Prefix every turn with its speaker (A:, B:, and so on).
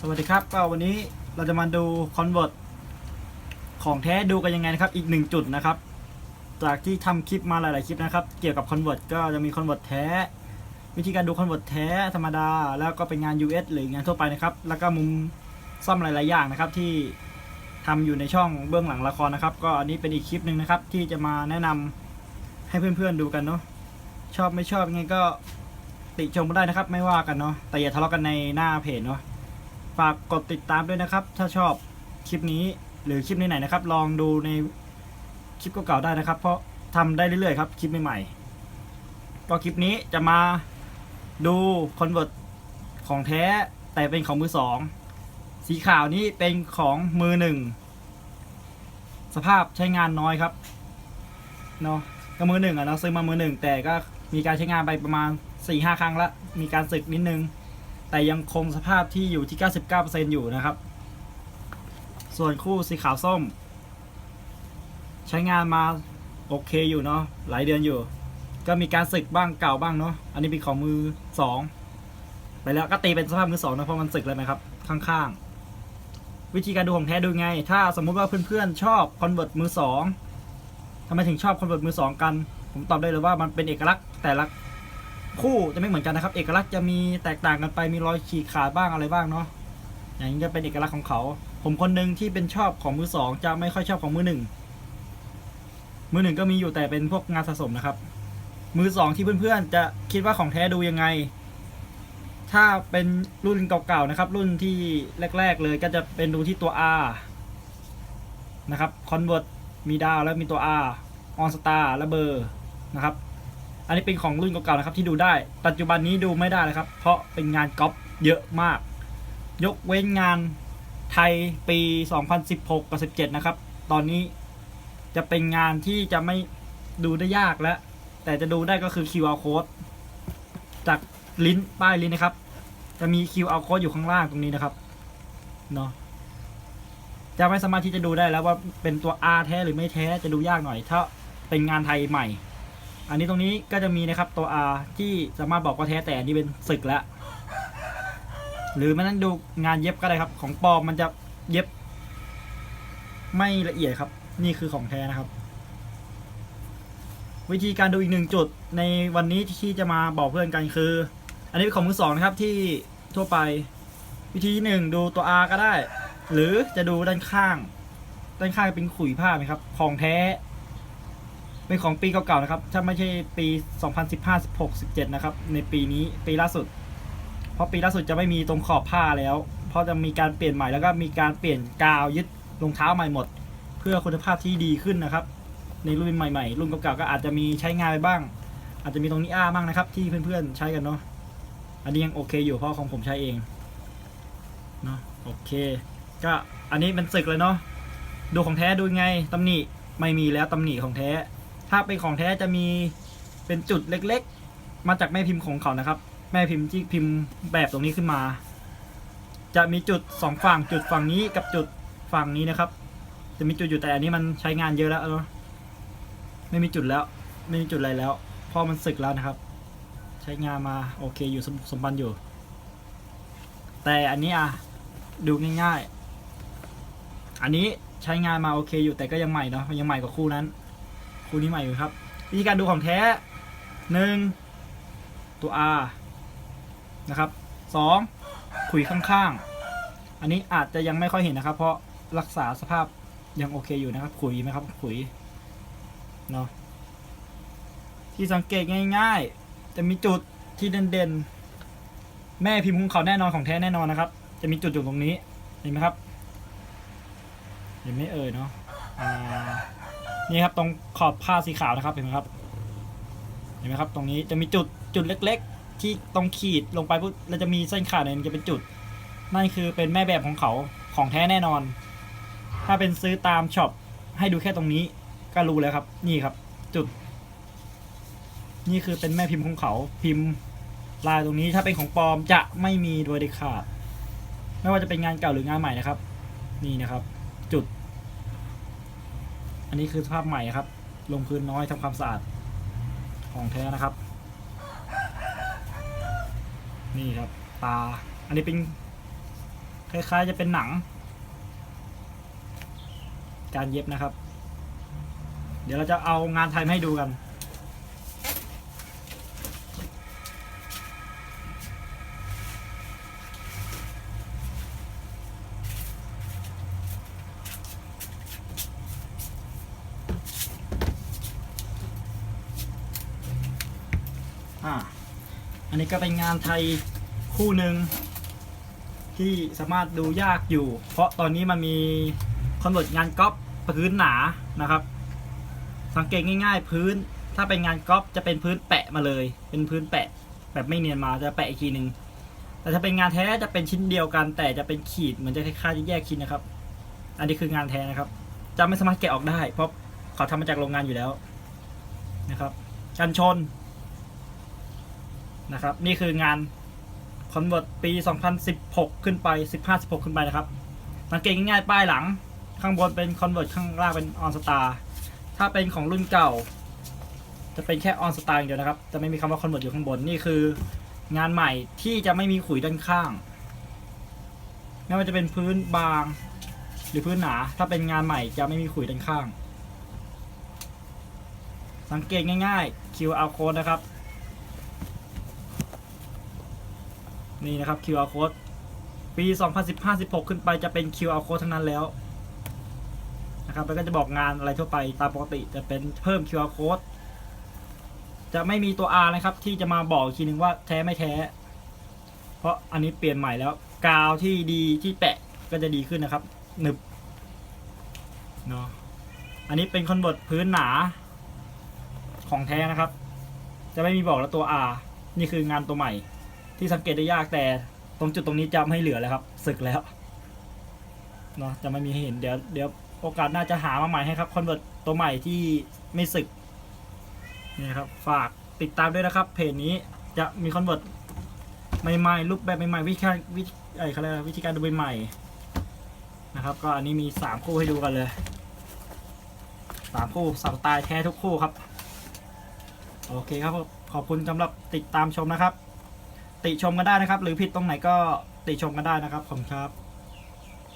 A: สวัสดีครับก็วันนี้เราจะมาดูคอนเวิร์ตของแท้ดูกันยังไงนะครับ อีกหนึ่งจุดนะครับ จากที่ทำคลิปมาหลาย ๆ คลิปนะครับ เกี่ยวกับคอนเวิร์ตก็จะมีคอนเวิร์ตแท้ วิธีการดูคอนเวิร์ตแท้ธรรมดา แล้วก็เป็นงาน US หรืองานทั่วไปนะครับ แล้วก็มุมซ่อมหลาย ๆ อย่างนะครับ ที่ทำอยู่ในช่องเบื้องหลังละครนะครับ ก็อันนี้เป็นอีกคลิปหนึ่งนะครับ ที่จะมาแนะนำให้เพื่อน ๆ ดูกันเนาะชอบไม่ชอบยังไงก็ติชมมาได้นะครับ ไม่ว่ากันเนาะแต่อย่าทะเลาะกันในหน้าเพจเนาะ ฝากกดติดตามด้วยนะครับ ถ้าชอบคลิปนี้หรือคลิปไหนๆนะครับ ลองดูในคลิปเก่าๆได้นะครับ เพราะทำได้เรื่อยๆครับคลิปใหม่ๆก็คลิปนี้จะมาดูคอนเวิร์ตของแท้แต่เป็นของมือสองสีขาวนี้เป็นของมือหนึ่งสภาพใช้งานน้อยครับเนาะก็มือหนึ่งอะเราซื้อมามือหนึ่งแต่ก็มีการใช้งานไปประมาณ4ี่ห้าครั้งล้วมีการสึกนิดนึง แต่ยังคงสภาพที่อยู่ที่ 99%อยู่นะครับ ส่วนคู่สีขาวส้ม ใช้งานมาโอเคอยู่เนาะหลายเดือนอยู่ ก็มีการสึกบ้างเก่าบ้างเนาะอันนี้เป็นของมือสองไปแล้วก็ตีเป็นสภาพมือสองนะเพราะมันสึกแล้วนะครับ ข้างๆ วิธีการดูของแท้ดูไง ถ้าสมมุติว่าเพื่อนๆชอบคอนเวิร์ตมือสองทำไมถึงชอบคอนเวิร์ตมือสองกัน ผมตอบได้เลยว่ามันเป็นเอกลักษณ์แต่ละ คู่จะไม่เหมือนกันนะครับ เอกลักษณ์จะมีแตกต่างกันไปมีรอยฉีกขาดบ้างอะไรบ้างเนาะอย่างนี้จะเป็นเอกลักษณ์ของเขา ผมคนหนึ่งที่เป็นชอบของมือสองจะไม่ค่อยชอบของมือหนึ่งมือหนึ่งก็มีอยู่แต่เป็นพวกงานสะสมนะครับ มือสองที่เพื่อนๆจะคิดว่าของแท้ดูยังไง ถ้าเป็นรุ่นเก่าๆนะครับ รุ่นที่แรก ๆ เลยก็จะเป็นดูที่ตัว R นะครับคอนเวิร์ตมีดาวแล้วมีตัว R ออนสตาร์และเบอร์นะครับ อันนี้เป็นของรุ่นเก่าๆนะครับที่ดูได้ ปัจจุบันนี้ดูไม่ได้แล้วครับ เพราะเป็นงานก๊อปเยอะมาก ยกเว้นงานไทยปี 2016 กับ 17 นะครับ ตอนนี้จะเป็นงานที่จะไม่ดูได้ยากแล้ว แต่จะดูได้ก็คือ QR code จากลิ้นป้ายลิ้นนะครับ จะมี QR code อยู่ข้างล่างตรงนี้นะครับเนาะจะไม่สามารถที่จะดูได้แล้วว่าเป็นตัว R แท้หรือไม่แท้จะดูยากหน่อย ถ้าเป็นงานไทยใหม่ อันนี้ตรงนี้ก็จะมีนะครับตัว R ที่สามารถบอกว่าแท้แต่อันนี้เป็นศึกแล้ว หรือไมันนั่นดูงานเย็บก็ได้ครับ ของปลอมมันจะเย็บ ไม่ละเอียดครับ นี่คือของแท้นะครับ วิธีการดูอีกหนึ่งจุดในวันนี้ที่จะมาบอกเพื่อนกันคือ อันนี้เป็นของมือสองนะครับที่ทั่วไป วิธีหนึ่งดูตัว R ก็ได้ หรือจะดูด้านข้าง ด้านข้างเป็นขุยผ้าไหมครับ ของแท้ เป็นของปีเก่าๆนะครับ ถ้าไม่ใช่ปี 2015 16 17 นะครับ ในปีนี้ปีล่าสุด เพราะปีล่าสุดจะไม่มีตรงขอบผ้าแล้ว เพราะจะมีการเปลี่ยนใหม่แล้วก็มีการเปลี่ยนกาวยึดรองเท้าใหม่หมด เพื่อคุณภาพที่ดีขึ้นนะครับ ในรุ่นใหม่ๆ รุ่นเก่าๆก็อาจจะมีใช้งานไปบ้าง อาจจะมีตรงนี้อ้าบ้างนะครับ ที่เพื่อนๆใช้กันเนาะ อันนี้ยังโอเคอยู่เพราะของผมใช้เองเนาะโอเค ก็อันนี้เป็นศึกเลยเนาะดูของแท้ดูไงตำหนิไม่มีแล้วตำหนิของแท้ ถ้าเป็นของแท้จะมีเป็นจุดเล็กๆ มาจากแม่พิมพ์ของเขานะครับ แม่พิมพ์ที่พิมพ์แบบตรงนี้ขึ้นมา จะมีจุดสองฝั่งจุดฝั่งนี้กับจุดฝั่งนี้นะครับ จะมีจุดอยู่แต่อันนี้มันใช้งานเยอะแล้วเนาะไม่มีจุดแล้ว ไม่มีจุดอะไรแล้วพราะมันสึกแล้วนะครับ ใช้งานมาโอเคอยู่สมสมบันอยู่ แต่อันนี้อะดูง่ายๆ อันนี้ใช้งานมาโอเคอยู่แต่ก็ยังใหม่เนาะยังใหม่กว่าคู่นั้น คู่นี้ใหม่อยู่ครับ วิธีการดูของแท้หนึ่งตัว R นะครับสองขุยข้างๆ อันนี้อาจจะยังไม่ค่อยเห็นนะครับ เพราะรักษาสภาพยังโอเคอยู่นะครับ ขุยไหมครับ ขุยเนาะที่สังเกตง่ายๆ จะมีจุดที่เด่นๆ แม่พิมพ์ของเขาแน่นอนของแท้แน่นอนนะครับ จะมีจุดอยู่ตรงนี้เห็นไหมครับ เห็นไหมเอ่ยเนาะอ่า นี่ครับตรงขอบผ้าสีขาวนะครับเห็นไหมครับ เห็นไหมครับตรงนี้จะมีจุดจุดเล็ก ๆ ที่ตรงขีดลงไปปุ๊บแล้วจะมีเส้นขาดเนี่ยจะเป็นจุด นั่นคือเป็นแม่แบบของเขาของแท้แน่นอน ถ้าเป็นซื้อตามช็อปให้ดูแค่ตรงนี้ก็รู้แล้วครับ นี่ครับ จุด นี่คือเป็นแม่พิมพ์ของเขาพิมพ์ลายตรงนี้ถ้าเป็นของปลอมจะไม่มีโดยเด็ดขาด ไม่ว่าจะเป็นงานเก่าหรืองานใหม่นะครับ นี่นะครับ จุด อันนี้คือสภาพใหม่ครับ ลงพื้นน้อยทำความสะอาดของแท้นะครับ นี่ครับตา อันนี้เป็นคล้ายๆจะเป็นหนัง การเย็บนะครับ เดี๋ยวเราจะเอางานไทยให้ดูกัน อ่าอันนี้ก็เป็นงานไทยคู่หนึ่งที่สามารถดูยากอยู่ เพราะตอนนี้มันมีคอนเวิร์ตงานก๊อปพื้นหนานะครับ สังเกตง่ายๆ พื้นถ้าเป็นงานก๊อปจะเป็นพื้นแปะมาเลย เป็นพื้นแปะแบบไม่เนียนมาจะแปะอีกทีหนึ่งแต่ถ้าเป็นงานแท้จะเป็นชิ้นเดียวกัน แต่จะเป็นขีดเหมือนจะคล้ายๆจะแยกชิ้นนะครับ อันนี้คืองานแท้นะครับ จะไม่สามารถแกะออกได้ เพราะเขาทำมาจากโรงงานอยู่แล้วนะครับ กันชน นะครับ นี่คืองาน Convert ปี 2016 ขึ้นไป 15 16 ขึ้นไปนะครับสังเกตง่ายๆป้ายหลัง ข้างบนเป็น Convert ข้างล่างเป็น On Star ถ้าเป็นของรุ่นเก่า จะเป็นแค่ On Star อย่างเดียวนะครับ จะไม่มีคำว่า Convert อยู่ข้างบน นี่คืองานใหม่ที่จะไม่มีขุยด้านข้าง ไม่ว่าจะเป็นพื้นบาง หรือพื้นหนา ถ้าเป็นงานใหม่จะไม่มีขุยด้านข้าง สังเกตง่ายๆ QR code นะครับ นี่นะครับ QR code ปี 2015-16 ขึ้นไปจะเป็น QR code ทั้งนั้นแล้วนะครับแล้วก็จะบอกงานอะไรทั่วไปตามปกติจะเป็นเพิ่ม QR code จะไม่มีตัว R นะครับ ที่จะมาบอกอีกทีนึงว่าแท้ไม่แท้ เพราะอันนี้เปลี่ยนใหม่แล้ว กาวที่ดีที่แปะก็จะดีขึ้นนะครับหนึบเนาะอันนี้เป็นคอนเวิร์ตพื้นหนาของแท้นะครับ จะไม่มีบอกแล้วตัว R นี่คืองานตัวใหม่ ที่สังเกตได้ยากแต่ตรงจุดตรงนี้จะไม่เหลือแล้วครับสึกแล้วเนาะจะไม่มีให้เห็นเดี๋ยวเดี๋ยวโอกาสน่าจะหามาใหม่ให้ครับคอนเวิร์ตตัวใหม่ที่ไม่สึกนี่ครับฝากติดตามด้วยนะครับ เพจนี้จะมีคอนเวิร์ตใหม่ๆรูปแบบใหม่ๆวิธีการวิธีไอ้เขาเรียกอะไรวิธีการดูใหม่ๆนะครับ ก็อันนี้มีสามคู่ให้ดูกันเลยสามคู่สไตล์แท้ทุกคู่ครับ โอเคครับขอบคุณสำหรับติดตามชมนะครับ ติชมกันได้นะครับ หรือผิดตรงไหนก็ติชมกันได้นะครับผมครับ